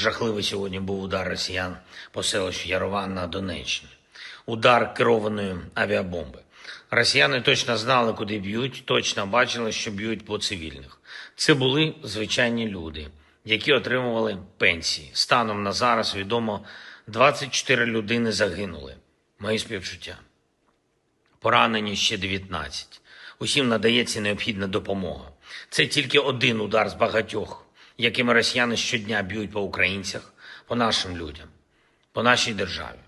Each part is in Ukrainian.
жахливий сьогодні був удар росіян по селищу Ярован на Донеччині. Удар керованої авіабомби. Росіяни точно знали, куди б'ють, точно бачили, що б'ють по цивільних. Це були звичайні люди, які отримували пенсії. Станом на зараз відомо 24 людини загинули. Мої співчуття. Поранені ще 19. Усім надається необхідна допомога. Це тільки один удар з багатьох, якими росіяни щодня б'ють по українцях, по нашим людям, по нашій державі.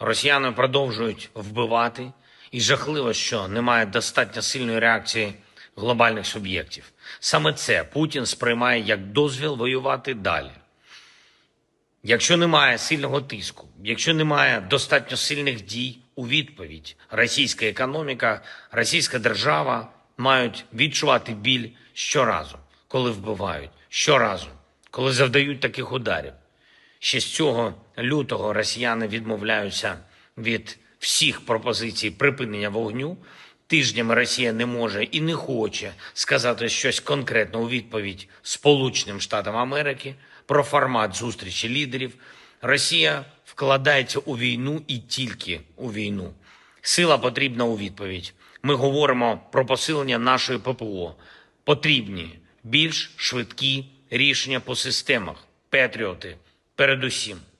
Росіяни продовжують вбивати, і жахливо, що немає достатньо сильної реакції глобальних суб'єктів. Саме це Путін сприймає як дозвіл воювати далі. Якщо немає сильного тиску, якщо немає достатньо сильних дій у відповідь, російська економіка, російська держава мають відчувати біль щоразу, коли вбивають, щоразу, коли завдають таких ударів. Ще з цього лютого росіяни відмовляються від всіх пропозицій припинення вогню. Тижнями Росія не може і не хоче сказати щось конкретне у відповідь Сполученим Штатам Америки про формат зустрічі лідерів. Росія вкладається у війну і тільки у війну. Сила потрібна у відповідь. Ми говоримо про посилення нашої ППО. Потрібні більш швидкі рішення по системах, Петріоти, передусім.